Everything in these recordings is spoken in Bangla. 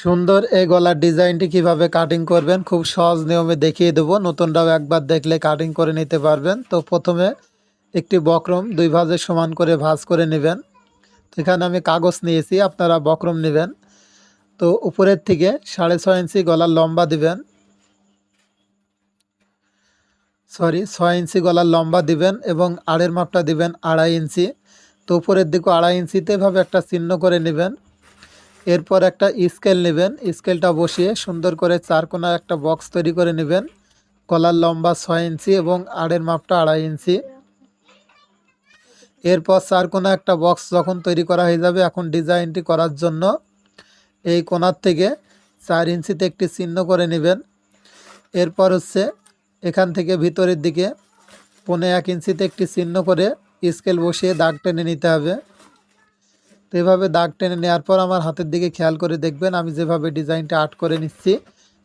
সুন্দর এই গলার ডিজাইনটি কীভাবে কাটিং করবেন, খুব সহজ নিয়মে দেখিয়ে দেবো। নতুনরাও একবার দেখলে কাটিং করে নিতে পারবেন। তো প্রথমে একটি বক্রম দুই ভাজে সমান করে ভাঁজ করে নেবেন। এখানে আমি কাগজ নিয়েছি, আপনারা বক্রম নেবেন। তো উপরের থেকে সাড়ে ছয় ইঞ্চি গলার লম্বা দিবেন। সরি, ছয় ইঞ্চি গলার লম্বা দিবেন এবং আড়ের মাপটা দিবেন আড়াই ইঞ্চি। তো উপরের দিকে আড়াই ইঞ্চিতে এভাবে একটা চিহ্ন করে নেবেন। এরপর একটা স্কেল নেবেন, স্কেলটা বসিয়ে সুন্দর করে চার কোনা একটা বক্স তৈরি করে নেবেন। গলার লম্বা ছয় ইঞ্চি এবং আড়ের মাপটা আড়াই ইঞ্চি। এরপর চার কোনা একটা বক্স যখন তৈরি করা হয়ে যাবে, এখন ডিজাইনটি করার জন্য এই কোনার থেকে চার ইঞ্চিতে একটি চিহ্ন করে নেবেন। এরপর হচ্ছে এখান থেকে ভিতরের দিকে পনে এক ইঞ্চিতে একটি চিহ্ন করে স্কেল বসিয়ে দাগ টেনে নিতে হবে। তো এভাবে দাগ টেনে নেওয়ার পর আমার হাতের দিকে খেয়াল করে দেখবেন, আমি যেভাবে ডিজাইনটা আর্ট করে নিচ্ছি,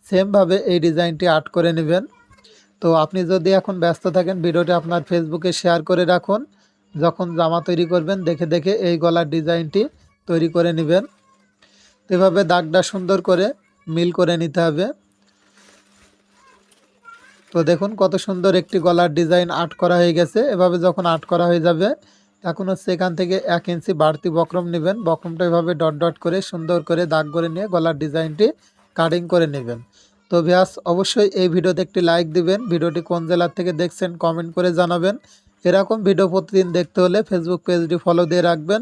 সেমভাবে এই ডিজাইনটি আর্ট করে নেবেন। তো আপনি যদি এখন ব্যস্ত থাকেন, ভিডিওটি আপনার ফেসবুকে শেয়ার করে রাখুন। যখন জামা তৈরি করবেন, দেখে দেখে এই গলার ডিজাইনটি তৈরি করে নেবেন। তো এভাবে দাগটা সুন্দর করে মিল করে নিতে হবে। তো দেখুন কত সুন্দর একটি গলার ডিজাইন আর্ট করা হয়ে গেছে। এভাবে যখন আর্ট করা হয়ে যাবে এখন হচ্ছে এখান থেকে এক ইঞ্চি বাড়তি বক্রম নেবেন। বক্রমটা এভাবে ডট ডট করে সুন্দর করে দাগ করে নিয়ে গলার ডিজাইনটি কাটিং করে নেবেন। তো ভিয়াস অবশ্যই এই ভিডিওতে একটি লাইক দিবেন। ভিডিওটি কোন জেলার থেকে দেখছেন কমেন্ট করে জানাবেন। এরকম ভিডিও প্রতিদিন দেখতে হলে ফেসবুক পেজটি ফলো দিয়ে রাখবেন।